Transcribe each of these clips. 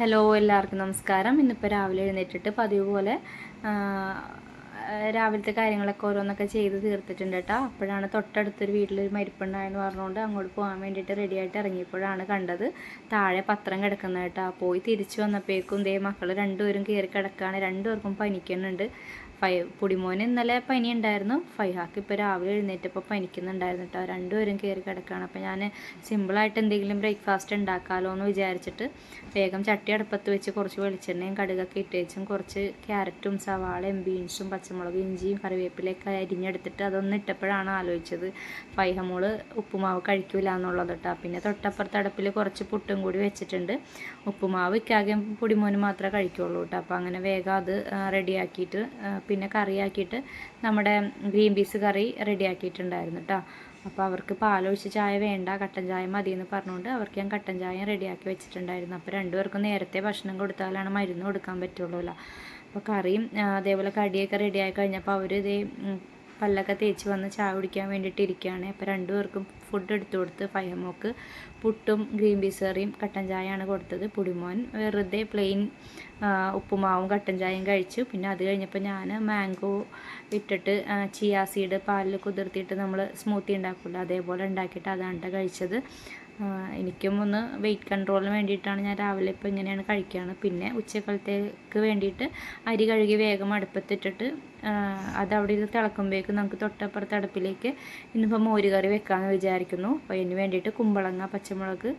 Hello എല്ലാവർക്കും നമസ്കാരം. ഇന്നിപ്പോൾ രാവിലെ എഴുന്നേറ്റിട്ട് പതിവ് പോലെ രാവിലത്തെ കാര്യങ്ങളൊക്കെ ഓരോന്നൊക്കെ ചെയ്ത് തീർത്തിട്ടുണ്ട് കേട്ടോ. അപ്പോഴാണ് തൊട്ടടുത്തൊരു വീട്ടിലൊരു മരിപ്പുണ്ടായെന്ന് പറഞ്ഞുകൊണ്ട് അങ്ങോട്ട് പോകാൻ വേണ്ടിയിട്ട് റെഡിയായിട്ട് ഇറങ്ങിയപ്പോഴാണ് കണ്ടത്. താഴെ പത്രം കിടക്കുന്നത് കേട്ടോ. പോയി തിരിച്ചു വന്നപ്പോഴേക്കും ദേ മക്കൾ രണ്ടുപേരും കയറി കിടക്കുകയാണ് രണ്ടുപേർക്കും പനിക്കുന്നുണ്ട്. ഫൈ പൊടിമോന് ഇന്നലെ പനി ഉണ്ടായിരുന്നു ഫൈഹാക്ക് ഇപ്പോൾ രാവിലെ എഴുന്നേറ്റപ്പോൾ പനിക്കുന്നുണ്ടായിരുന്നു കേട്ടോ രണ്ടുപേരും കയറി കിടക്കുകയാണ് അപ്പോൾ ഞാൻ സിമ്പിളായിട്ട് എന്തെങ്കിലും ബ്രേക്ക്ഫാസ്റ്റ് ഉണ്ടാക്കാമല്ലോ എന്ന് വിചാരിച്ചിട്ട് വേഗം ചട്ടി അടുപ്പത്ത് വെച്ച് കുറച്ച് വെളിച്ചെണ്ണയും കടുകൊക്കെ ഇട്ട് വെച്ചും കുറച്ച് ക്യാരറ്റും സവാളയും ബീൻസും പച്ചമുളക് ഇഞ്ചിയും കറിവേപ്പിലയൊക്കെ അരിഞ്ഞെടുത്തിട്ട് അതൊന്ന് ഇട്ടപ്പോഴാണ് ആലോചിച്ചത് ഫൈഹമോൾ ഉപ്പുമാവ് കഴിക്കില്ല എന്നുള്ളത് കേട്ടോ പിന്നെ തൊട്ടപ്പുറത്ത് അടുപ്പിൽ കുറച്ച് പുട്ടും കൂടി വെച്ചിട്ടുണ്ട്. ഉപ്പുമാവ് ഇക്കാകെ പൊടിമോന് മാത്രമേ കഴിക്കുള്ളൂ കേട്ടോ അപ്പോൾ അങ്ങനെ വേഗം അത് റെഡിയാക്കിയിട്ട് പിന്നെ കറിയാക്കിയിട്ട് നമ്മുടെ ഗ്രീൻ പീസ് കറി റെഡിയാക്കിയിട്ടുണ്ടായിരുന്നു കേട്ടോ അപ്പോൾ അവർക്ക് പാലൊഴിച്ച് ചായ വേണ്ട കട്ടൻ ചായ മതി എന്ന് പറഞ്ഞുകൊണ്ട് അവർക്ക് ഞാൻ കട്ടൻ ചായ റെഡിയാക്കി വെച്ചിട്ടുണ്ടായിരുന്നു. അപ്പോൾ രണ്ടുപേർക്കും നേരത്തെ ഭക്ഷണം കൊടുത്താലാണ് മരുന്ന് കൊടുക്കാൻ പറ്റുള്ളൂല്ലോ. അപ്പോൾ കറിയും അതേപോലെ കടിയൊക്കെ റെഡിയായി കഴിഞ്ഞപ്പോൾ അവർ ഇതേ പല്ലൊക്കെ തേച്ച് വന്ന് ചായ കുടിക്കാൻ വേണ്ടിയിട്ട് ഇരിക്കുകയാണ്. അപ്പോൾ രണ്ടുപേർക്കും ഫുഡ് എടുത്തു കൊടുത്ത് പയമോക്ക് പുട്ടും ഗ്രീൻ പീസ് കറിയും കട്ടൻ ചായയാണ് കൊടുത്തത്. പുടിമോൻ വെറുതെ പ്ലെയിൻ ഉപ്പുമാവും കട്ടൻ ചായയും കഴിച്ചു. പിന്നെ അത് കഴിഞ്ഞപ്പോൾ ഞാൻ മാംഗോ ഇട്ടിട്ട് ചിയാ സീഡ് പാലിൽ കുതിർത്തിയിട്ട് നമ്മൾ സ്മൂത്തി ഉണ്ടാക്കില്ല അതേപോലെ ഉണ്ടാക്കിയിട്ട് അതാണ് കഴിച്ചത്. എനിക്കും ഒന്ന് വെയിറ്റ് കൺട്രോളിന് വേണ്ടിയിട്ടാണ് ഞാൻ രാവിലെ ഇപ്പോൾ ഇങ്ങനെയാണ് കഴിക്കുകയാണ് പിന്നെ ഉച്ചക്കാലത്തേക്ക് വേണ്ടിയിട്ട് അരി കഴുകി വേഗം അടുപ്പത്തിട്ടിട്ട് അത് അവിടെ ഇത് തിളക്കുമ്പോഴേക്കും നമുക്ക് തൊട്ടപ്പുറത്ത് അടുപ്പിലേക്ക് ഇന്നിപ്പോൾ മോര് കറി വെക്കാമെന്ന് വിചാരിക്കുന്നു. അപ്പോൾ അതിന് വേണ്ടിയിട്ട് കുമ്പളങ്ങ പച്ചമുളക്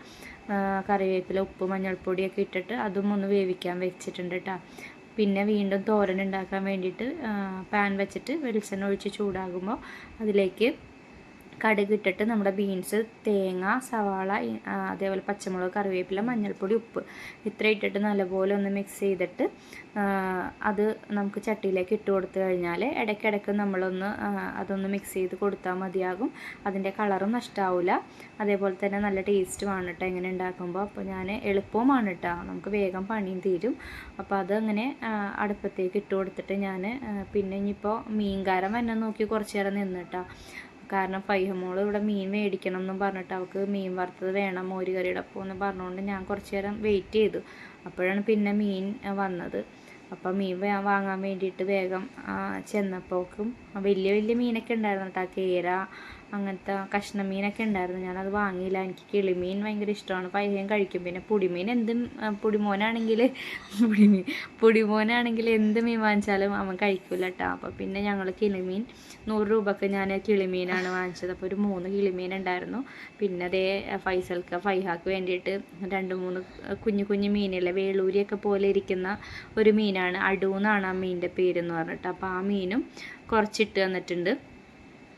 കറിവേപ്പില ഉപ്പ് മഞ്ഞൾപ്പൊടിയൊക്കെ ഇട്ടിട്ട് അതും ഒന്ന് വേവിക്കാൻ വെച്ചിട്ടുണ്ട് കേട്ടോ പിന്നെ വീണ്ടും തോരൻ ഉണ്ടാക്കാൻ വേണ്ടിയിട്ട് പാൻ വെച്ചിട്ട് വെളിച്ചെണ്ണ ഒഴിച്ച് ചൂടാകുമ്പോൾ അതിലേക്ക് കടുക് ഇട്ടിട്ട് നമ്മുടെ ബീൻസ് തേങ്ങ സവാള അതേപോലെ പച്ചമുളക് കറിവേപ്പില മഞ്ഞൾപ്പൊടി ഉപ്പ് ഇത്ര ഇട്ടിട്ട് നല്ലപോലെ ഒന്ന് മിക്സ് ചെയ്തിട്ട് അത് നമുക്ക് ചട്ടിയിലേക്ക് ഇട്ട് കൊടുത്തു കഴിഞ്ഞാൽ ഇടയ്ക്കിടയ്ക്ക് നമ്മളൊന്ന് അതൊന്ന് മിക്സ് ചെയ്ത് കൊടുത്താൽ മതിയാകും. അതിന്റെ കളറും നഷ്ടാവില്ല അതേപോലെ തന്നെ നല്ല ടേസ്റ്റുമാണ് കേട്ടോ ഇങ്ങനെ ഉണ്ടാക്കുമ്പോൾ അപ്പോൾ ഞാൻ എളുപ്പവുമാണ് കേട്ടോ നമുക്ക് വേഗം പണിയും തീരും. അപ്പോൾ അതങ്ങനെ അടുപ്പത്തേക്ക് ഇട്ട് കൊടുത്തിട്ട് ഞാൻ പിന്നെ ഇനിയിപ്പോൾ മീൻകാരം എന്നെ നോക്കി കുറച്ച് നേരം നിന്ന് കേട്ടോ കാരണം ഫൈഹമോൾ ഇവിടെ മീൻ മേടിക്കണം എന്നും പറഞ്ഞിട്ട് അവൾക്ക് മീൻ വറുത്തത് വേണം മോര് കറിയുടെ ഒപ്പം എന്ന് പറഞ്ഞുകൊണ്ട് ഞാൻ കുറച്ച് നേരം വെയിറ്റ് ചെയ്തു. അപ്പോഴാണ് പിന്നെ മീൻ വന്നത്. അപ്പം മീൻ വാങ്ങാൻ വേണ്ടിയിട്ട് വേഗം ചെന്നപ്പോക്കും വലിയ വലിയ മീനൊക്കെ ഉണ്ടായിരുന്നു കേട്ടോ. കേര അങ്ങനത്തെ കഷ്ണം മീനൊക്കെ ഉണ്ടായിരുന്നു. ഞാനത് വാങ്ങിയില്ല. എനിക്ക് കിളിമീൻ ഭയങ്കര ഇഷ്ടമാണ്. പയ്യൻ കഴിക്കും. പിന്നെ പുടിമീൻ എന്തും പുടിമോനാണെങ്കിൽ പുടിമീൻ പുടിമോനാണെങ്കിൽ എന്ത് മീൻ വാങ്ങിച്ചാലും അവൻ കഴിക്കില്ല കേട്ടോ അപ്പോൾ പിന്നെ ഞങ്ങൾ കിളിമീൻ നൂറ് രൂപക്ക് ഞാൻ കിളിമീനാണ് വാങ്ങിച്ചത്. അപ്പോൾ ഒരു മൂന്ന് കിളിമീൻ ഉണ്ടായിരുന്നു. പിന്നെ അതേ ഫൈസൽക്ക് ഫൈഹാക്ക് വേണ്ടിയിട്ട് രണ്ട് മൂന്ന് കുഞ്ഞു കുഞ്ഞു മീനില്ലേ വേളൂരിയൊക്കെ പോലെ ഇരിക്കുന്ന ഒരു മീനാണ്. അടൂന്നാണ് ആ മീനിന്റെ പേരെന്ന് പറഞ്ഞിട്ട്. അപ്പോൾ ആ മീനും കുറച്ചിട്ട് തന്നിട്ടുണ്ട്.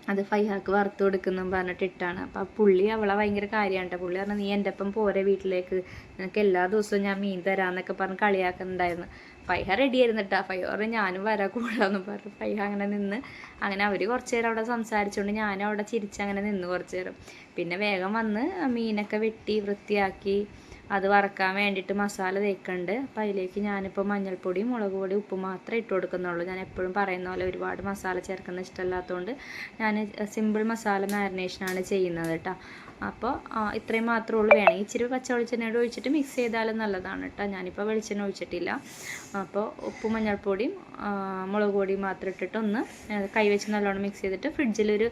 അത് ഫൈഹാക്ക് വറുത്ത് കൊടുക്കുന്നു പറഞ്ഞിട്ട് ഇട്ടാണ്. അപ്പം ആ പുള്ളി അവളെ ഭയങ്കര കാര്യമാണ് പുള്ളി പറഞ്ഞു നീ എന്റെ ഒപ്പം പോരെ വീട്ടിലേക്ക്. നിനക്ക് എല്ലാ ദിവസവും ഞാൻ മീൻ തരാമെന്നൊക്കെ പറഞ്ഞ് കളിയാക്കുന്നുണ്ടായിരുന്നു. ഫൈഹ റെഡി ആയിരുന്നു ഫൈഹ പറഞ്ഞു ഞാനും വരാ കൂടാന്ന് പറഞ്ഞു ഫൈഹ അങ്ങനെ നിന്ന്. അങ്ങനെ അവർ കുറച്ച് നേരം അവിടെ സംസാരിച്ചുകൊണ്ട് ഞാനും അവിടെ ചിരിച്ച് അങ്ങനെ നിന്ന് കുറച്ച് നേരം. പിന്നെ വേഗം വന്ന് മീനൊക്കെ വെട്ടി വൃത്തിയാക്കി. അത് വറക്കാൻ വേണ്ടിയിട്ട് മസാല തേക്കുന്നുണ്ട് അപ്പം അതിലേക്ക് ഞാനിപ്പോൾ മഞ്ഞൾപ്പൊടി മുളക് പൊടി ഉപ്പ് മാത്രമേ ഇട്ട് കൊടുക്കുന്നുള്ളൂ. ഞാൻ എപ്പോഴും പറയുന്ന പോലെ ഒരുപാട് മസാല ചേർക്കുന്ന ഇഷ്ടമല്ലാത്തതുകൊണ്ട് ഞാൻ സിമ്പിൾ മസാല മാരിനേഷനാണ് ചെയ്യുന്നത് കേട്ടോ അപ്പോൾ ഇത്രയും മാത്രമേ ഉള്ളൂ. വേണമെങ്കിൽ ഇച്ചിരി പച്ച വെളിച്ചെണ്ണയോട് ഒഴിച്ചിട്ട് മിക്സ് ചെയ്താലും നല്ലതാണ് കേട്ടോ ഞാനിപ്പോൾ വെളിച്ചെണ്ണ ഒഴിച്ചിട്ടില്ല. അപ്പോൾ ഉപ്പ് മഞ്ഞൾപ്പൊടിയും മുളക് പൊടിയും മാത്രം ഇട്ടിട്ട് ഒന്ന് കൈവച്ച് നല്ലോണം മിക്സ് ചെയ്തിട്ട് ഫ്രിഡ്ജിലൊരു ഒരു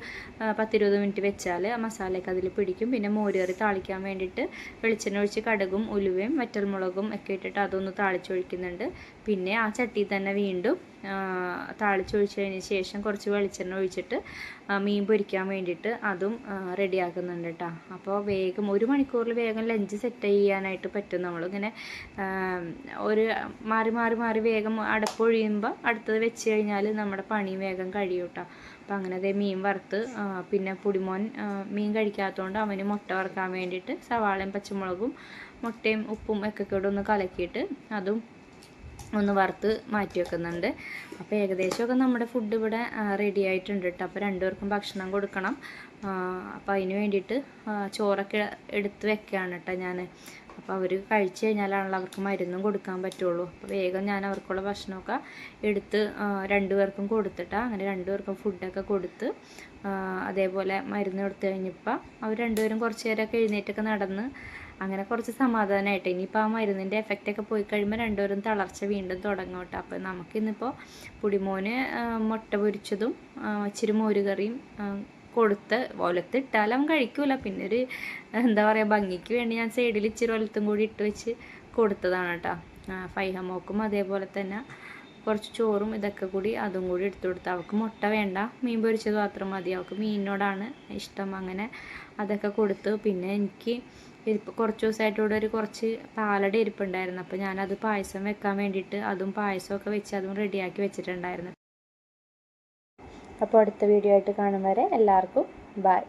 പത്തിരുപത് മിനിറ്റ് വെച്ചാൽ ആ മസാലയൊക്കെ അതിൽ പിടിക്കും. പിന്നെ മോരുകറി താളിക്കാൻ വേണ്ടിയിട്ട് വെളിച്ചെണ്ണ ഒഴിച്ച് കടുകും ഉലുവയും വറ്റൽമുളകും ഒക്കെ ഇട്ടിട്ട് അതൊന്ന് താളിച്ചൊഴിക്കുന്നുണ്ട്. പിന്നെ ആ ചട്ടിയിൽ തന്നെ വീണ്ടും താളിച്ചൊഴിച്ചതിന് ശേഷം കുറച്ച് വെളിച്ചെണ്ണ ഒഴിച്ചിട്ട് മീൻ പൊരിക്കാൻ വേണ്ടിയിട്ട് അതും റെഡിയാക്കുന്നുണ്ട് കേട്ടോ. അപ്പോൾ വേഗം ഒരു മണിക്കൂറിൽ വേഗം ലഞ്ച് സെറ്റ് ചെയ്യാനായിട്ട് പറ്റും നമ്മൾ ഇങ്ങനെ ഒരു മാറി മാറി മാറി വേഗം അടപ്പൊഴിയുമ്പോൾ അടുത്തത് വെച്ച് കഴിഞ്ഞാൽ നമ്മുടെ പണി വേഗം കഴിയും കേട്ടോ. അപ്പോൾ അങ്ങനെ അതേ മീൻ വറുത്ത് പിന്നെ പുടിമോൻ മീൻ കഴിക്കാത്തതുകൊണ്ട് അവന് മുട്ട വറുക്കാൻ വേണ്ടിയിട്ട് സവാളയും പച്ചമുളകും മുട്ടയും ഉപ്പും ഒക്കെ കൂടെ ഒന്ന് കലക്കിയിട്ട് അതും ഒന്ന് വറുത്ത് മാറ്റി വെക്കുന്നുണ്ട്. അപ്പോൾ ഏകദേശമൊക്കെ നമ്മുടെ ഫുഡ് ഇവിടെ റെഡി ആയിട്ടുണ്ട് കേട്ടോ അപ്പോൾ രണ്ടുപേർക്കും ഭക്ഷണം കൊടുക്കണം. അപ്പോൾ അതിന് വേണ്ടിയിട്ട് ചോറൊക്കെ എടുത്ത് വെക്കുകയാണ് കേട്ടോ ഞാൻ അപ്പോൾ അവർ കഴിച്ചു കഴിഞ്ഞാലാണല്ലോ അവർക്ക് മരുന്നും കൊടുക്കാൻ പറ്റുള്ളൂ. അപ്പോൾ വേഗം ഞാൻ അവർക്കുള്ള ഭക്ഷണമൊക്കെ എടുത്ത് രണ്ടുപേർക്കും കൊടുത്തിട്ടാണ് അങ്ങനെ രണ്ടുപേർക്കും ഫുഡൊക്കെ കൊടുത്ത് അതേപോലെ മരുന്ന് കൊടുത്തു കഴിഞ്ഞപ്പോൾ അവർ രണ്ടുപേരും കുറച്ച് നേരമൊക്കെ എഴുന്നേറ്റൊക്കെ നടന്ന് അങ്ങനെ കുറച്ച് സമാധാനമായിട്ട് ഇനിയിപ്പോൾ ആ മരുന്നിന്റെ എഫക്റ്റൊക്കെ പോയി കഴിയുമ്പോൾ രണ്ടുപേരും തളർച്ച വീണ്ടും തുടങ്ങും കേട്ടോ. അപ്പോൾ നമുക്കിന്നിപ്പോൾ പുടിമോന് മുട്ട പൊരിച്ചതും ഇച്ചിരി മോര് കറിയും കൊടുത്ത് ഒലത്തിട്ടാൽ അവൻ കഴിക്കൂല. പിന്നെ ഒരു എന്താ പറയുക ഭംഗിക്ക് വേണ്ടി ഞാൻ സൈഡിൽ ഇച്ചിരി ഒലത്തും കൂടി ഇട്ട് വെച്ച് കൊടുത്തതാണ് കേട്ടോ. ഫൈഹമോക്കും അതേപോലെ തന്നെ കുറച്ച് ചോറും ഇതൊക്കെ കൂടി അതും കൂടി എടുത്തു കൊടുത്ത് അവൾക്ക് മുട്ട വേണ്ട മീൻ പൊരിച്ചത് മാത്രം മതി. അവൾക്ക് മീനിനോടാണ് ഇഷ്ടം. അങ്ങനെ അതൊക്കെ കൊടുത്തു പിന്നെ എനിക്ക് ഇരിപ്പ് കുറച്ച് ദിവസമായിട്ട് ഇവിടെ ഒരു കുറച്ച് പാലട ഇരിപ്പുണ്ടായിരുന്നു. അപ്പോൾ ഞാനത് പായസം വെക്കാൻ വേണ്ടിയിട്ട് അതും പായസമൊക്കെ വെച്ച് അതും റെഡിയാക്കി വെച്ചിട്ടുണ്ടായിരുന്നു. അപ്പോൾ അടുത്ത വീഡിയോ ആയിട്ട് കാണും വരെ എല്ലാവർക്കും ബായ്